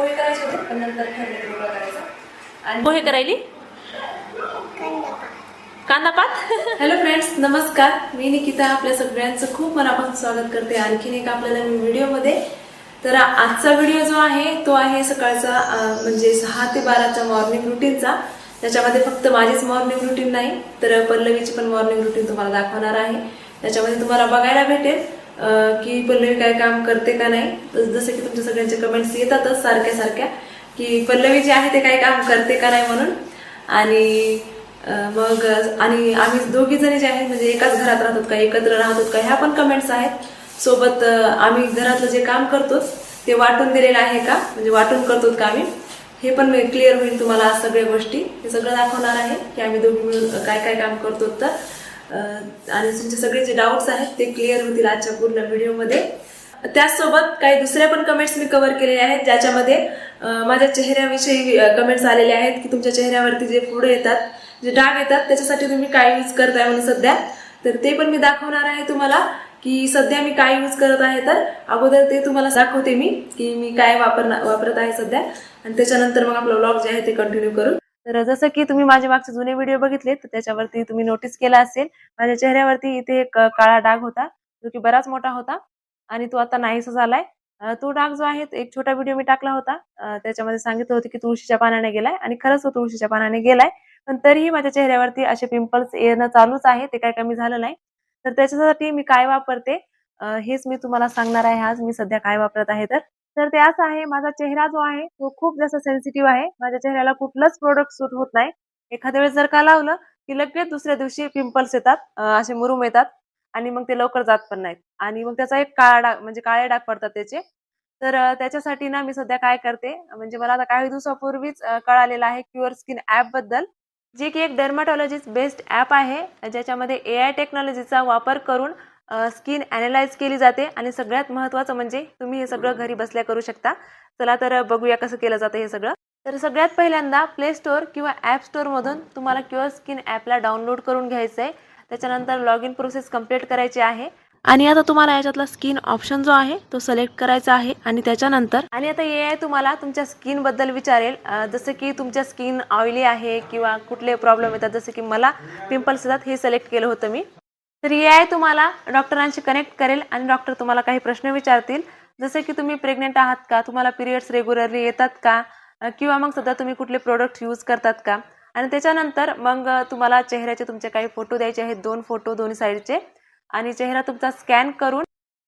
पोहे करायचे होते पण नंतर ठरले ढोकळा करायचा. आणि पोहे करायली? कांदा पात हॅलो फ्रेंड्स नमस्कार. मी निकिता आपल्या सगळ्यांचं खूप मनापासून स्वागत करते. आणखीन एक आपल्या नवीन व्हिडिओमध्ये. तर आजचा व्हिडिओ जो आहे तो आहे सकाळचा म्हणजे सहा ते बाराचा मॉर्निंग रुटीनचा त्याच्यामध्ये फक्त माझीच मॉर्निंग रुटीन नाही तर पल्लवीची पण मॉर्निंग रुटीन तुम्हाला दाखवणार आहे. त्याच्यामध्ये तुम्हाला बघायला भेटेल. की पल्लवी काय काम करते का नाही? जसं की तुमच्या सगळ्यांचे कमेंट्स येतातच सारख्या सारख्या की पल्लवी जे आहे ते काय काम करते का नाही म्हणून. आणि मग आणि आम्ही दोघी जणी जे आहेत म्हणजे एकाच घरात राहतो का एकत्र राहतो का ह्या पण कमेंट्स आहेत. सोबत आम्ही घरातलं जे काम करतो ते वाटून दिलेलं आहे का? म्हणजे वाटून करतो का आम्ही? हे पण क्लिअर होईल तुम्हाला आज सगळ्या गोष्टी. हे सगळं दाखवणार आहे की आम्ही दोघी मिळून काय काय काम करतो तर. आणि तुमचे सगळे जे डाऊट्स आहेत ते क्लिअर होतील आजच्या पूर्ण व्हिडिओमध्ये त्याचसोबत काही दुसऱ्या पण कमेंट्स मी कव्हर केलेल्या आहेत ज्याच्यामध्ये माझ्या चेहऱ्याविषयी कमेंट्स आलेले आहेत की तुमच्या चेहऱ्यावरती जे पुढे येतात जे डाग येतात त्याच्यासाठी तुम्ही काय यूज करताय म्हणून सध्या. तर ते पण मी दाखवणार आहे तुम्हाला की सध्या मी काय यूज करत आहे. तर अगोदर ते तुम्हाला दाखवते मी की मी काय वापरणार वापरत आहे सध्या. आणि त्याच्यानंतर मग आपला व्लॉग जे आहे ते कंटिन्यू करू तर जसं की तुम्ही माझे मागचे जुने व्हिडिओ बघितले तर त्याच्यावरती तुम्ही नोटीस केला असेल. माझ्या चेहऱ्यावरती इथे एक काळा डाग होता जो की बराच मोठा होता आणि तो आता नाहीसा झालाय. तो डाग जो आहे एक छोटा व्हिडिओ मी टाकला होता. त्याच्यामध्ये सांगितलं होतं की तुळशीच्या पानाने गेलाय आणि खरंच तो तुळशीच्या पानाने गेलाय. पण तरीही माझ्या चेहऱ्यावरती असे पिंपल्स येणं चालूच आहे ते काय कमी झालं नाही. तर त्याच्यासाठी मी काय वापरते? हेच मी तुम्हाला सांगणार आहे आज. मी सध्या काय वापरत आहे तर तर ते असं आहे माझा चेहरा जो आहे तो खूप जास्त सेन्सिटिव्ह आहे. माझ्या चेहऱ्याला कुठलंच प्रोडक्ट सूट होत नाही. एखाद्या वेळेस जर का लावलं की लगेच दुसऱ्या दिवशी पिंपल्स येतात असे मुरुम येतात आणि मग ते लवकर जात पण नाहीत. आणि मग त्याचा एक काळा डाग म्हणजे काळे डाग पडतात त्याचे. तर त्याच्यासाठी ना मी सध्या काय करते म्हणजे मला आता काही दिवसापूर्वीच कळालेलं आहे क्युअर स्किन ऍपबद्दल जे की एक डर्माटॉलॉजिस्ट बेस्ड ॲप आहे ज्याच्यामध्ये ए आय टेक्नॉलॉजीचा वापर करून स्किन अॅनालाइज केली जाते आणि सगळ्यात महत्त्वाचं म्हणजे तुम्ही हे सगळं घरी बसल्या करू शकता. चला तर बघूया कसं केलं जातं हे सगळं. तर सगळ्यात पहिल्यांदा प्ले स्टोअर किंवा ॲप स्टोअरमधून तुम्हाला क्युअर स्किन ॲपला डाउनलोड करून घ्यायचं आहे त्याच्यानंतर लॉग इन प्रोसेस कंप्लीट करायची आहे. आणि आता तुम्हाला याच्यातला स्किन ऑप्शन जो आहे तो सिलेक्ट करायचा आहे आणि त्याच्यानंतर आणि आता ए आय तुम्हाला तुमच्या स्किनबद्दल विचारेल. जसं की तुमच्या स्किन ऑइली आहे किंवा कुठले प्रॉब्लेम येतात जसं की मला पिंपल्स येतात हे सिलेक्ट केलं होतं मी. तर ए आय तुम्हाला डॉक्टरांशी कनेक्ट करेल आणि डॉक्टर तुम्हाला काही प्रश्न विचारतील. जसे की तुम्ही प्रेग्नेंट आहात का? तुम्हाला पिरियड्स रेग्युलरली येतात का? किंवा मग सध्या तुम्ही कुठले प्रोडक्ट यूज करतात का? आणि त्याच्यानंतर मग तुम्हाला चेहऱ्याचे तुमचे काही फोटो द्यायचे आहेत. दोन फोटो दोन्ही साईडचे आणि चेहरा तुमचा स्कॅन करून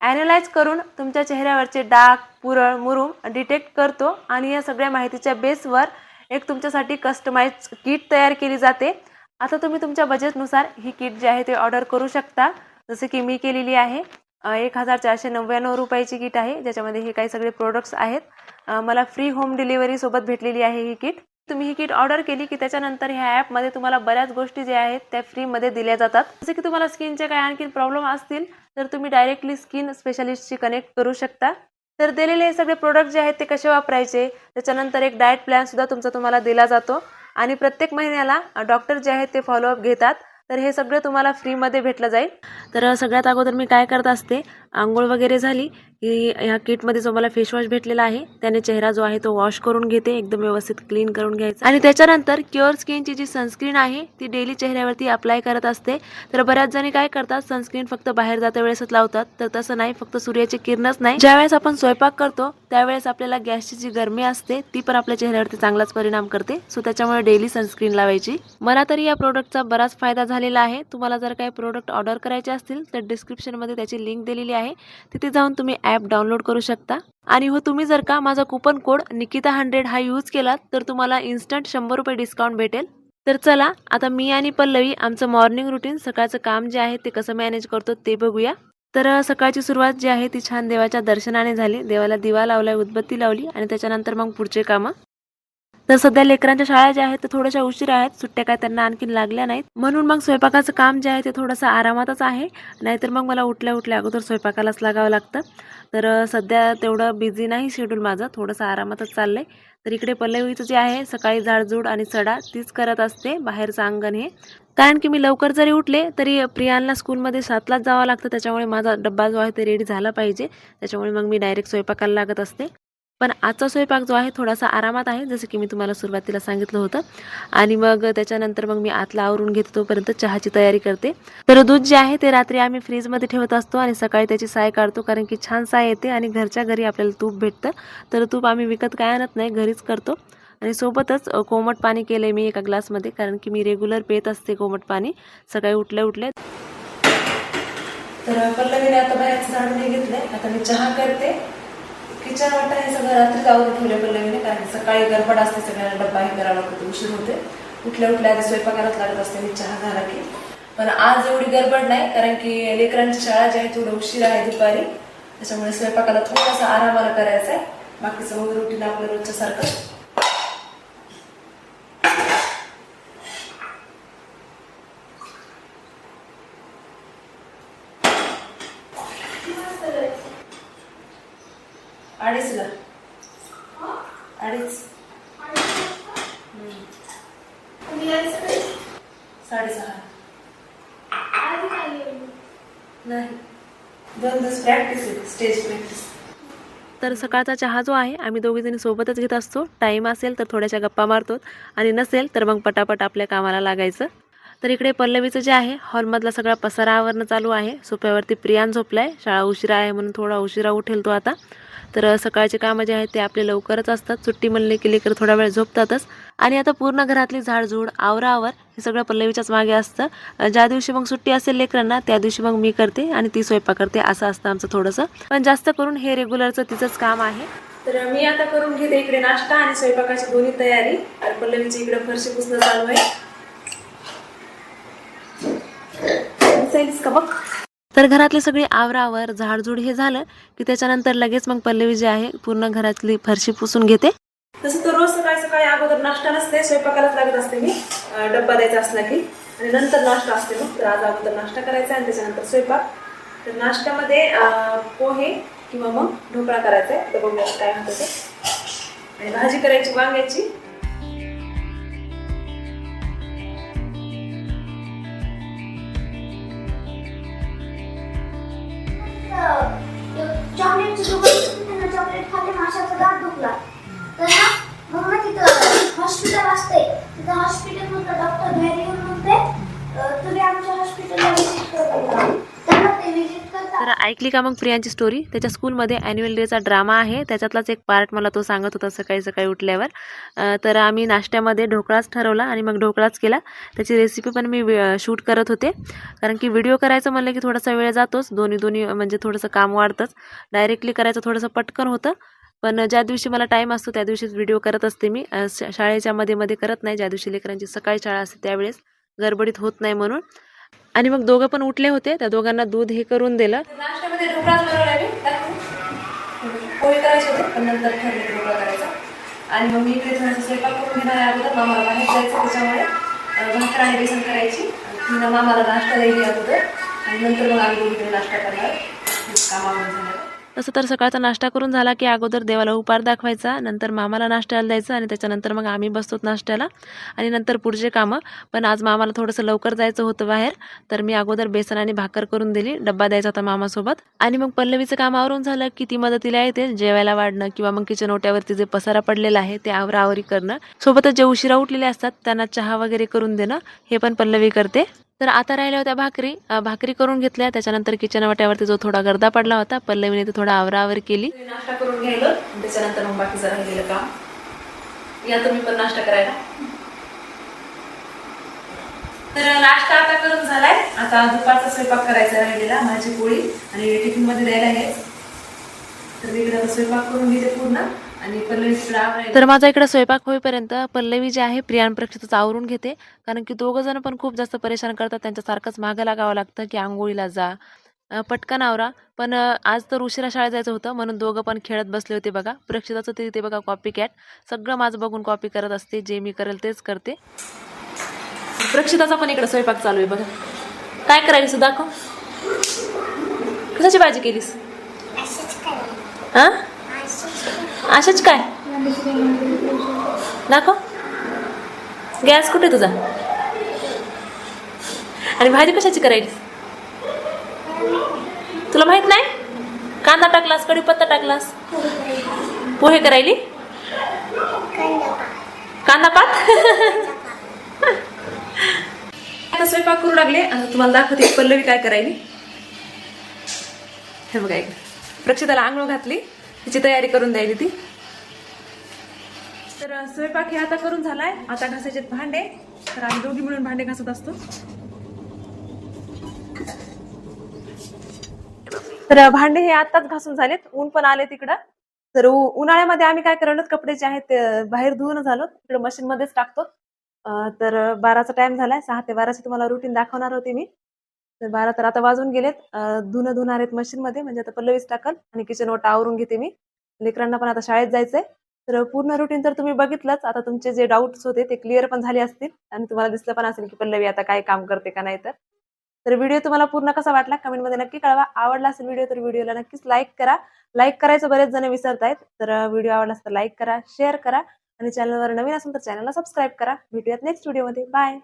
ॲनालाइज करून तुमच्या चेहऱ्यावरचे डाग पुरळ मुरुम डिटेक्ट करतो. आणि या सगळ्या माहितीच्या बेसवर एक तुमच्यासाठी कस्टमाइज किट तयार केली जाते. आता तुम्ही तुमच्या बजेटनुसार ही किट जी आहे ते ऑर्डर करू शकता. जसे की मी केलेली आहे एक हजार चारशे नव्याण्णव रुपयाची किट आहे ज्याच्यामध्ये हे काही सगळे प्रोडक्ट्स आहेत. मला फ्री होम डिलिव्हरीसोबत भेटलेली आहे ही किट तुम्ही ही किट ऑर्डर केली की त्याच्यानंतर ह्या ॲपमध्ये तुम्हाला बऱ्याच गोष्टी ज्या आहेत त्या फ्रीमध्ये दिल्या जातात. जसे की तुम्हाला स्किनचे काय आणखी प्रॉब्लेम असतील तर तुम्ही डायरेक्टली स्किन स्पेशालिस्टशी कनेक्ट करू शकता. तर दिलेले हे सगळे प्रोडक्ट जे आहेत ते कसे वापरायचे? त्याच्यानंतर एक डाएट प्लॅनसुद्धा तुमचा तुम्हाला दिला जातो. आणि प्रत्येक महिन्याला डॉक्टर जे आहेत ते फॉलोअप घेतात. तर हे सगळं तुम्हाला फ्रीमध्ये भेटलं जाईल. तर सगळ्यात अगोदर मी काय करत असते आंघोळ वगैरे झाली की ह्या किटमध्ये जो मला फेसवॉश भेटलेला आहे. त्याने चेहरा जो आहे तो वॉश करून घेते एकदम व्यवस्थित क्लीन करून घ्यायचा. आणि त्याच्यानंतर क्युअर स्किनची जी सनस्क्रीन आहे ती डेली चेहऱ्यावरती अप्लाय करत असते. तर बऱ्याच जणी काय करतात सनस्क्रीन फक्त बाहेर जाता वेळेसच लावतात. तर तसं नाही फक्त सूर्याची किरणच नाही. ज्यावेळेस आपण स्वयंपाक करतो त्यावेळेस आपल्याला गॅसची जी गरमी असते ती पण आपल्या चेहऱ्यावरती चांगलाच परिणाम करते. सो त्याच्यामुळे डेली सनस्क्रीन लावायची. मला तरी या प्रोडक्टचा बराच फायदा झालेला आहे. तुम्हाला जर काही प्रोडक्ट ऑर्डर करायचे असतील तर डिस्क्रिप्शनमध्ये त्याची लिंक दिलेली आहे. तिथे जाऊन तुम्ही ॲप डाउनलोड करू शकता. आणि हो तुम्ही जर का माझा कुपन कोड निकिता हंड्रेड हा यूज केलात तर तुम्हाला इन्स्टंट शंभर रुपये डिस्काउंट भेटेल. तर चला आता मी आणि पल्लवी आमचं मॉर्निंग रुटीन सकाळचं काम जे आहे ते कसं मॅनेज करतो ते बघूया. तर सकाळची सुरुवात जी आहे ती छान देवाच्या दर्शनाने झाली. देवाला दिवा लावलाय उदबत्ती लावली आणि त्याच्यानंतर मग पुढचे कामं. तर सध्या लेकरांच्या शाळा ज्या आहेत ते थोड्याशा उशीर आहेत. सुट्ट्या काय त्यांना आणखीन लागल्या नाहीत. म्हणून मग स्वयंपाकाचं काम जे आहे ते थोडंसं आरामातच आहे. नाहीतर मग मला उठल्या उठल्या अगोदर स्वयंपाकालाच लागावं लागतं. तर सध्या तेवढं बिझी नाही शेड्यूल माझं. थोडंसं आरामातच चाललंय. तर इकडे पल्लवीचं जे आहे सकाळी झाडझूड आणि सडा तीच करत असते बाहेरचं अंगण हे. कारण की मी लवकर जरी उठले तरी प्रियांना स्कूलमध्ये सातलाच जावं लागतं. त्याच्यामुळे माझा डब्बा जो आहे ते रेडी झाला पाहिजे. त्याच्यामुळे मग मी डायरेक्ट स्वयंपाकाला लागत असते. पण आजचा स्वयंपाक जो आहे थोडासा आरामात आहे जसं की मी तुम्हाला सुरुवातीला सांगितलं होतं. आणि मग त्याच्यानंतर मग मी आतला आवरून घेतो तोपर्यंत चहाची तयारी करते. तर दूध जे आहे ते रात्री आम्ही फ्रीजमध्ये ठेवत असतो आणि सकाळी त्याची साय काढतो कारण की छान साय येते आणि घरच्या घरी आपल्याला तूप भेटतं. तर तूप आम्ही विकत काय आणत नाही घरीच करतो. आणि सोबतच कोमट पाणी केलं आहे मी एका ग्लासमध्ये कारण की मी रेग्युलर पेत असते कोमट पाणी. सकाळी उठल्या उठल्या तर पल्लवीने आता बाहेरचं झाडून घेतलंय. आता मी चहा करते. किचन वाटा हे सगळं रात्री आवरून पण पल्लवीने कारण सकाळी गडबड असते सगळ्यांना डब्बा हे करावा लागतो उशीर होते. उठल्या उठल्या आधी स्वयंपाकालाच लागत असते मी चहा झाला की पण आज एवढी गडबड नाही कारण की लेकरांची शाळा जी आहे थोडं उशीर आहे दुपारी. त्याच्यामुळे स्वयंपाकाला थोडासा आरामाला करायचा आहे बाकीचं मग रुटीन आपलं रोजच्या सारखं. अडीचला. अडीच. साडेसहा. नाही. दोन दिवस प्रॅक्टिस आहे स्टेज प्रॅक्टिस तर सकाळचा चहा जो आहे आम्ही दोघीजणी सोबतच घेत असतो. टाईम असेल तर थोड्याशा गप्पा मारतो. आणि नसेल तर मग पटापट आपल्या कामाला लागायचं. तर इकडे पल्लवीचं जे आहे हॉलमधला सगळा पसारा आवरणं चालू आहे. सोफ्यावरती प्रियान झोपलाय. शाळा उशिरा आहे म्हणून थोडा उशिरा उठेल तो आता. तर सकाळचे कामं जे आहेत ते आपले लवकरच असतात. सुट्टी म्हणले की लेकर थोडा वेळ झोपतातच. आणि आता पूर्ण घरातली झाडझूड आवरावर हे सगळं पल्लवीच्याच मागे असतं. ज्या दिवशी मग सुट्टी असेल लेकरांना त्या दिवशी मग मी करते आणि ती स्वयंपाक करते. असं असतं आमचं थोडंसं. पण जास्त करून हे रेग्युलरचं तिचंच काम आहे. तर मी आता करून घेते इकडे नाश्ता आणि स्वयंपाकाची दोन्ही तयारी. आणि पल्लवीची इकडे फरशी पुसणं चालू आहे. का बघ? तर घरातली सगळी आवरावर झाडझूड हे झालं की त्याच्यानंतर लगेच मग पल्लवी जी आहे पूर्ण घरातली फरशी पुसून घेते. तसं तर रोज सकाळी सकाळी अगोदर नाश्ता नसते स्वयंपाकालाच लागत असते मी. डब्बा द्यायचा असला की. आणि नंतर नाश्ता असते मग. तर आज अगोदर नाश्ता करायचा आणि त्याच्यानंतर स्वयंपाक. तर नाश्त्यामध्ये पोहे किंवा मग ढोकळा करायचा आहे. तर बघूया काय होतं ते. आणि भाजी करायची वांग्याची. तर ऐकली का मग प्रियांची स्टोरी त्याच्या स्कूलमध्ये ॲन्युअल डेचा ड्रामा आहे. त्याच्यातलाच एक पार्ट मला तो सांगत होता सकाळी सकाळी उठल्यावर. तर आम्ही नाश्त्यामध्ये ढोकळाच ठरवला आणि मग ढोकळाच केला. त्याची रेसिपी पण मी शूट करत होते. कारण की व्हिडिओ करायचं म्हणलं की थोडासा वेळ जातोच. दोन्ही दोन्ही म्हणजे थोडंसं काम वाढतंच. डायरेक्टली करायचं थोडंसं पटकन होतं. पण ज्या दिवशी मला टाईम असतो त्या दिवशीच व्हिडिओ करत असते मी. शाळेच्या मध्ये मध्ये करत नाही. ज्या दिवशी लेकरांची सकाळी शाळा असते त्यावेळेस गडबडीत होत नाही म्हणून. आणि मग दोघं पण उठले होते. त्या दोघांना दूध हे करून दिलं. आणि मग मी इकडे थोडासा स्वयंपाक करून घेणार अगोदर. मामाला बाहेर जायचं त्याच्यामुळे. भाकर आणि बेसन करायची. तिनं मामाला नाश्ता द्यायची अगोदर. आणि नंतर मग आम्ही दोघीकडे नाश्ता करणार. कामामध्ये झालं तसं तर सकाळचा नाश्ता करून झाला की अगोदर देवाला उपार दाखवायचा नंतर मामाला नाश्त्याला द्यायचं आणि त्याच्यानंतर मग आम्ही बसतो नाश्त्याला आणि नंतर पुढचे कामं. पण आज मामाला थोडंसं लवकर जायचं होतं बाहेर तर मी अगोदर बेसन आणि भाकर करून दिली डब्बा द्यायचा होता मामासोबत. आणि मग पल्लवीचं काम आवरून झालं की ती मदतीला येते जेवायला वाढणं किंवा मग किचन ओट्यावरती जे पसारा पडलेला आहे ते आवराआवरी करणं. सोबतच जे उशिरा उठलेले असतात त्यांना चहा वगैरे करून देणं हे पण पल्लवी करते. तर आता राहिल्या होत्या भाकरी. भाकरी करून घेतल्या. त्याच्यानंतर किचन वाट्यावरती जो थोडा गर्दा पडला होता पल्लवीने ते थोडा आवरावर केली. नाश्ता करून घ्यायला. त्याच्यानंतर मग बाकीचं राहिलेलं काम. या तुम्ही पण नाश्ता करायला. तर नाश्ता आता करून झालाय. आता दुपारचा स्वयंपाक करायचा राहिलेला माझी पोळी आणि टिफिनमध्ये द्यायला आहे. तर मी स्वयंपाक करून घेते पूर्ण. तर माझा इकडे स्वयंपाक होईपर्यंत पल्लवी जी आहे प्रियान प्रक्षितच आवरून घेते. कारण की दोघं जण पण खूप जास्त परेशान करतात. त्यांच्यासारखंच मागं लागावं लागतं की आंघोळीला जा. पटकन आवरा. पण आज तर उशिरा शाळेत जायचं होतं. म्हणून दोघं पण खेळत बसले होते बघा. प्रक्षिताचं ते ते बघा कॉपी कॅट सगळं माझं बघून कॉपी करत असते. जे मी करेल तेच करते. प्रक्षिताचा पण इकडे स्वयंपाक चालू आहे बघा. काय करायलीस तू? दाखव. कशाची भाजी केलीस? हा अशाच काय? दाखव. गॅस कुठे तुझा? आणि भाजी कशाची करायची? तुला माहीत नाही? कांदा टाकलास कढीपत्ता टाकलास? पोहे करायली? कांदा पात? आता स्वयंपाक करू लागले. आणि तुम्हाला दाखवते पल्लवी काय करायली. हे बघा एक प्रक्षिताला आंघोळ घातली. तिची तयारी करून द्यायली ती. तर स्वयंपाक हे आता करून झालाय. आता घासायचे भांडे. तर आम्ही दोघी मिळून भांडे घासत असतो. तर भांडे हे आताच घासून झालेत. ऊन पण आले तिकडं. तर उन्हाळ्यामध्ये आम्ही काय करलो कपडे जे आहेत ते बाहेर धुवून झालो. तिकडे मशीन मध्येच टाकतो तर बाराचा टाइम झालाय. सहा ते बाराची तुम्हाला रुटीन दाखवणार होते मी. तर बारा तर आता वाजून गेलेत. धुणं धुणार आहेत मशीन मध्ये म्हणजे आता पल्लवीच टाकल. आणि किचन ओटा आवरून घेते मी. लेकरांना पण आता शाळेत जायचंय. तर पूर्ण रुटीन तर तुम्ही बघितलंच. आता तुमचे जे डाऊट्स होते ते क्लिअर पण झाले असतील. आणि तुम्हाला दिसलं पण असेल की पल्लवी आता काय काम करते का नाही तर. तर व्हिडिओ तुम्हाला पूर्ण कसा वाटला? कमेंटमध्ये नक्की कळवा. आवडला असेल व्हिडिओ तर व्हिडिओला नक्कीच लाईक करा. लाईक करायचं बरेच जण विसरतायत. तर व्हिडिओ आवडला तर लाईक करा शेअर करा. आणि चॅनलवर नवीन असेल तर चॅनलला सबस्क्राईब करा. भेटूयात नेक्स्ट व्हिडिओमध्ये बाय